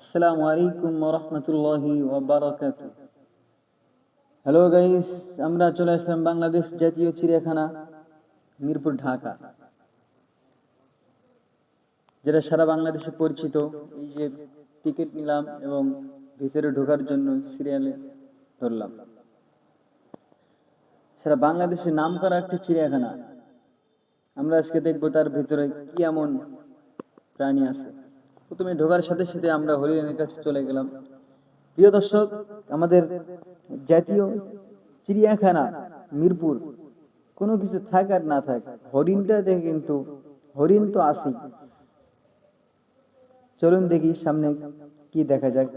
আসসালামু আলাইকুম রহমতুল্লাহি হ্যালো গাইস আমরা চলে আসলাম বাংলাদেশ জাতীয় চিড়িয়াখানা, মিরপুর, ঢাকা। যেটা সারা বাংলাদেশে পরিচিত, এই যে টিকিট নিলাম এবং ভিতরে ঢোকার জন্য সিরিয়ালে ধরলাম। সারা বাংলাদেশে নাম করা একটা চিড়িয়াখানা। আমরা আজকে দেখব তার ভিতরে কি এমন প্রাণী আছে। প্রথমে ঢোকার সাথে সাথে আমরা হরিণের কাছে চলে গেলাম। প্রিয় দর্শক, আমাদের জাতীয় চিড়িয়াখানা মিরপুর, কোনো কিছু থাক আর না থাক, হরিণটা দেখে কিন্তু হরিণ তো আসেই চলুন দেখি সামনে কি দেখা যাক।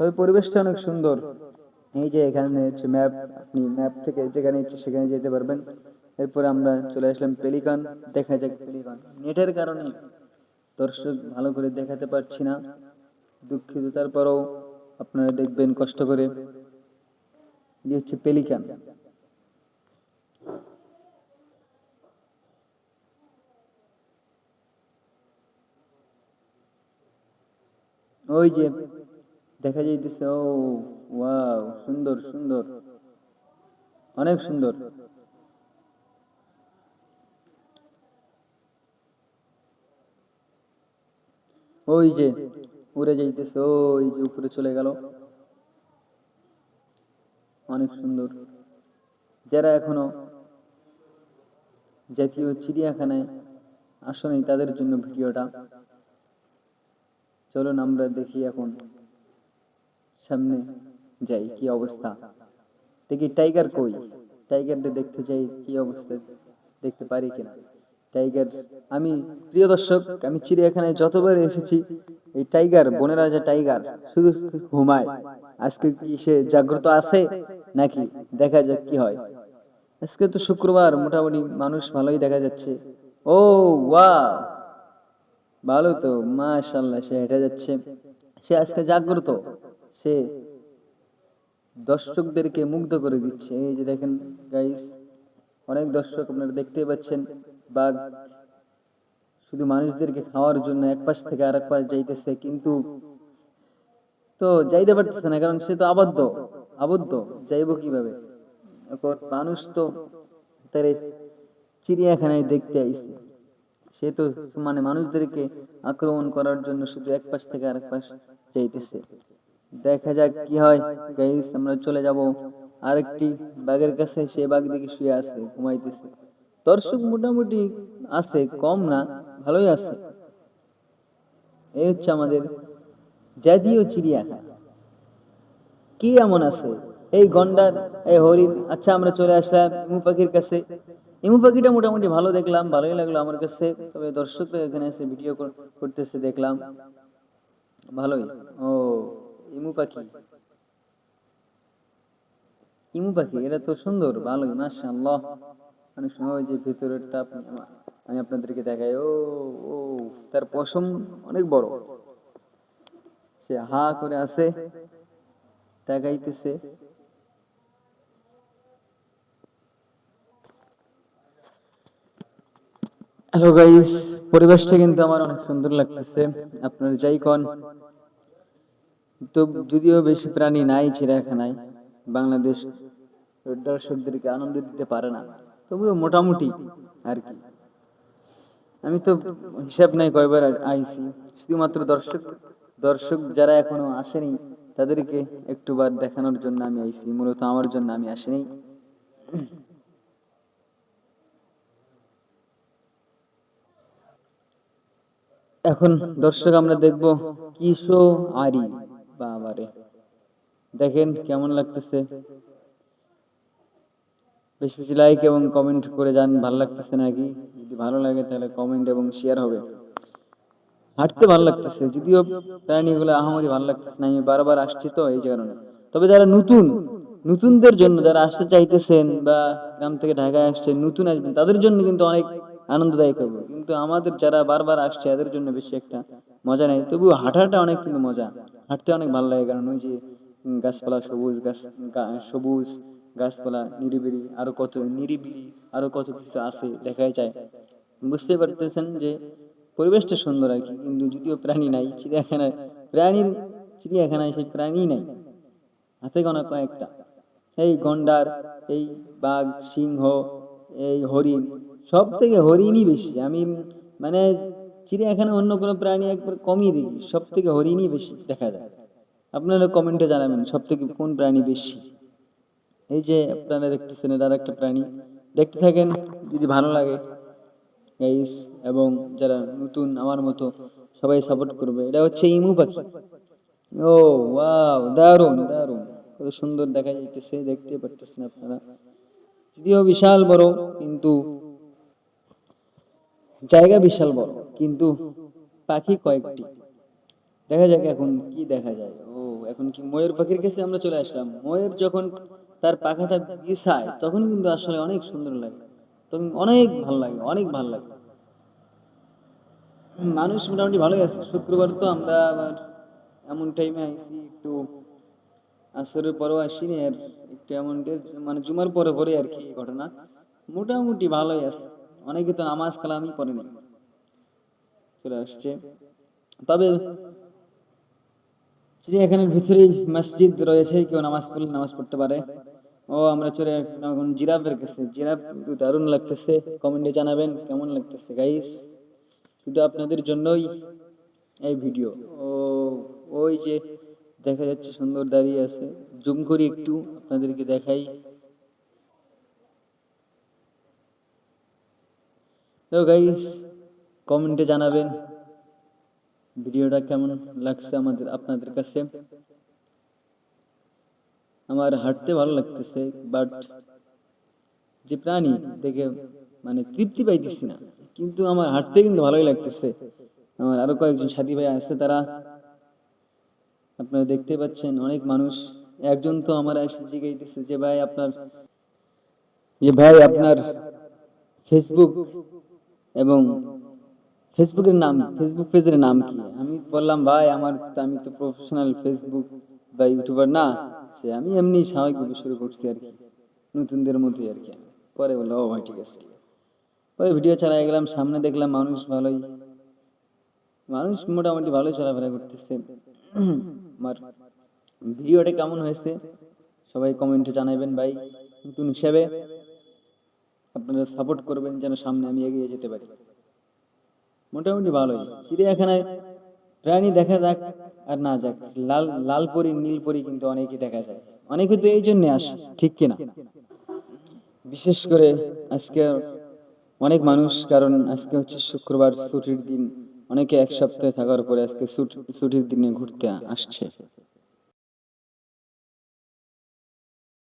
তবে পরিবেশটা অনেক সুন্দর। এই যে এখানে হচ্ছে ম্যাপ, আপনি ম্যাপ থেকে যেখানে ইচ্ছে সেখানে যেতে পারবেন। এরপরে আমরা চলে আসলাম পেলিকান, দেখা যাক পেলিকান। নেটের কারণে দর্শক, ভালো করে দেখাতে পারছি না। দুঃখিত, তারপরেও আপনারা দেখবেন কষ্ট করে। এটি হচ্ছে পেলিকান। ওই যে দেখা যাইতেছে, ও, ওয়াও, সুন্দর সুন্দর। অনেক সুন্দর। ওই যে উড়ে যাইতেছে, ওই যে উপরে চলে গেল। অনেক সুন্দর। যারা এখনও জাতীয় চিড়িয়াখানায় আসেনি, তাদের জন্য ভিডিওটা। চলুন আমরা দেখি এখন সামনে যাই, কি অবস্থা। দেখি, টাইগার কই? টাইগারদের দেখতে চাই কি অবস্থা, দেখতে পারি কিনা। টাইগার। আমি, প্রিয় দর্শক, আমি চিড়িয়াখানায় যতবার এসেছি, এই টাইগার, বনের রাজা টাইগার, শুধু ঘুমায়। আজকে কি সে জাগ্রত আছে, নাকি দেখা যাক কি হয়। আজকে তো শুক্রবার, মোটামুটি মানুষ ভালোই দেখা যাচ্ছে। ও ওয়া ভালো তো মাশাল্লাহ সে হেঁটে যাচ্ছে। সে আজকে জাগ্রত। সে দর্শকদেরকে মুগ্ধ করে দিচ্ছে। এই যে দেখেন গাইস অনেক দর্শক আপনারা দেখতেই পাচ্ছেন। বাঘ শুধু মানুষদেরকে খাওয়ার জন্য এক পাশ থেকে আরেক পাশ যাইতেছে, কিন্তু তো যাইতে পারতেছে না, কারণ সে তো আবদ্ধ। আবদ্ধ, যাইব কীভাবে? মানুষ তো তার চিড়িয়াখানায় দেখতে আইছে। সে তো মানে মানুষদেরকে আক্রমণ করার জন্য শুধু এক পাশ থেকে আরেক পাশ যাইতেছে। দেখা যাক কি হয়। গাইস আমরা চলে যাব। আরেকটি বাঘের কাছে, সে বাঘ দিকে শুয়ে আছে, ঘুমাইতেছে। দর্শক মোটামুটি আছে, কম না, ভালোই আছে। এই হচ্ছে আমাদের জাতীয় চিড়িয়াখানা। কি এমন আছে? এই গন্ডার, এই হরিণ আচ্ছা আমরা চলে আসলাম ইমু পাখির কাছে। ইমু পাখিটা মোটামুটি ভালো দেখলাম, ভালোই লাগল আমার কাছে। তবে দর্শকরা এখানে এসে ভিডিও করতেছে, দেখলাম। ভালোই। ও, ইমু পাখি। ইমু পাখি, এটা তো সুন্দর, ভালোই, মাশাআল্লাহ। অনেক সময় যে ভেতরেরটা আপনি আমি আপনাদেরকে দেখাই। ও ও, তার পশম অনেক বড়। সে হা করে আছে, তাকাইতেছে। হ্যালো গাইস পরিবেশটা কিন্তু আমার অনেক সুন্দর লাগতেছে। আপনার যাই কন। তো যদিও বেশি প্রাণী নাই চিড়িয়াখানায় বাংলাদেশ দর্শকদেরকে আনন্দ দিতে পারে না। তবুও মোটামুটি আর কি আমি তো হিসাব নাই কয়বার আইছি। শুধুমাত্র দর্শক দর্শক যারা এখনও আসেনি, তাদেরকে একটু বার দেখানোর জন্য আমি আইছি। মূলত আমার জন্য আমি আসিনি। এখন দর্শক আমরা দেখব কিশো আরি বাবারে। দেখেন কেমন লাগতেছে। বেশি বেশি লাইক এবং কমেন্ট করে যান, ভালো লাগতেছে নাকি? যদি ভালো লাগে তাহলে কমেন্ট এবং শেয়ার হবে। হাঁটতে ভালো লাগতেছে, যদিও প্রাণীগুলো আহামরি ভালো লাগতেছে না, আমি বারবার আসছি তো এই কারণে। তবে যারা নতুন, নতুনদের জন্য যারা আসতে চাইতেছেন বা গ্রাম থেকে ঢাকায় আসছেন, নতুন আসবেন, তাদের জন্য কিন্তু অনেক আনন্দদায়ক হবে। কিন্তু আমাদের যারা বারবার আসছে এদের জন্য বেশি একটা মজা নেই। তবুও হাঁটাটা অনেক কিন্তু মজা। হাঁটতে অনেক ভালো লাগে, কারণ ওই যে গাছপালা সবুজ, গাছ সবুজ গাছপালা, নিরিবিলি, আরও কত নিরিবিলি, আরও কত কিছু আছে দেখাই যায়। বুঝতে পারতেছেন যে পরিবেশটা সুন্দর আর কি, কিন্তু যদিও প্রাণী নাই, চিড়িয়াখানায়, প্রাণীর চিড়িয়াখানায় সেই প্রাণী নাই। হাতে গোনা কয়েকটা। এই গন্ডার, এই বাঘ, সিংহ, এই হরিণ, সব থেকে হরিণই বেশি। আমি মানে চিড়িয়াখানা অন্য কোনো প্রাণী একবার কমই দেখি, সব থেকে হরিণই বেশি দেখা যায়। আপনারা কমেন্টে জানাবেন সব থেকে কোন প্রাণী বেশি। এই যে আপনারা দেখতেছেন এটা একটা প্রাণী। দেখতে থাকেন, যদি ভালো লাগে গাইস এবং যারা নতুন আমার মতো, সবাই সাপোর্ট করবে। এটা হচ্ছে ইমু পাখি। ও ওয়াও দারুণ দারুণ। কত সুন্দর দেখা যাইতেছে, দেখতে পারতেছেন আপনারা। যদিও বিশাল বড়, কিন্তু জায়গা বিশাল বড়, কিন্তু পাখি কয়েকটি। দেখা যাক এখন কি দেখা যায়। ও, এখন কি ময়ূর পাখির কাছে আমরা চলে আসলাম। ময়ূর যখন তার পাখাটা বিছায়, তখন কিন্তু আসলে অনেক সুন্দর লাগে। তখন অনেক ভালো লাগে, অনেক ভালো লাগে। মানুষ মোটামুটি ভালোই আছে। শুক্রবার তো আমরা আবার এমন টাইমে আইসি একটু আসরের পরেও আসিনি আর একটু এমন মানে জুমার পরে পরে আর কি ঘটনা। মোটামুটি ভালোই আছে। অনেকে তো নামাজ কালামই করেনি চলে আসছে। তবে চিড়িয়াখানার ভিতরেই মসজিদ রয়েছে, কেউ নামাজ পড়লে নামাজ পড়তে পারে। ও, আমরা চলে এখন জিরাফের কাছে। জিরাফ দারুণ লাগতেছে। কমেন্টে জানাবেন কেমন লাগতেছে গাইস শুধু আপনাদের জন্যই এই ভিডিও ও, ওই যে দেখা যাচ্ছে সুন্দর দাঁড়িয়ে আছে। জুম করি একটু, আপনাদেরকে দেখাই। তো গাইস কমেন্টে জানাবেন। ভিডিওটা কেমন লাগছে আমাদের, আপনাদের কাছে? আমার হাঁটতে ভালো লাগতেছে বাট যে প্রাণী দেখে মানে তৃপ্তি পাইতেছি না, কিন্তু আমার হাঁটতে কিন্তু ভালোই লাগতেছে। আমার আরও কয়েকজন সাথী ভাই আছে, তারা আপনারা দেখতে পাচ্ছেন অনেক মানুষ। একজন তো আমার এসে জিগাইতেছে যে, ভাই, আপনার যে ভাই, আপনার ফেসবুক এবং ফেসবুকের নাম ফেসবুক পেজের নাম কি? আমি বললাম, ভাই, আমার আমি তো প্রফেশনাল ফেসবুক বা ইউটিউবার না। সে আমি এমনি স্বাভাবিকভাবে শুরু করছি আর কি, নতুনদের মতোই আর কি। পরে বলল, ও ভাই, ঠিক আছে। ঠিক আছে। পরে ভিডিও চালাই গেলাম, সামনে দেখলাম মানুষ ভালোই। মানুষ মোটামুটি ভালোই চলাফেরা করতেছে। আমার ভিডিওটা কেমন হয়েছে? সবাই কমেন্টে জানাবেন ভাই। নতুন হিসেবে আপনারা সাপোর্ট করবেন, যেন সামনে আমি এগিয়ে যেতে পারি। মোটামুটি ভালোই। চিড়িয়াখানায় প্রাণী দেখা যাক আর না যাক। লাল লাল পরি, নীল পরি কিন্তু অনেকেই দেখা যায়। অনেকে তো এই জন্য আসে, ঠিক কিনা? বিশেষ করে আজকে অনেক মানুষ, কারণ আজকে হচ্ছে শুক্রবার, ছুটির দিন। অনেকে এক সপ্তাহে থাকার পরে আজকে ছুটির দিনে ঘুরতে আসছে।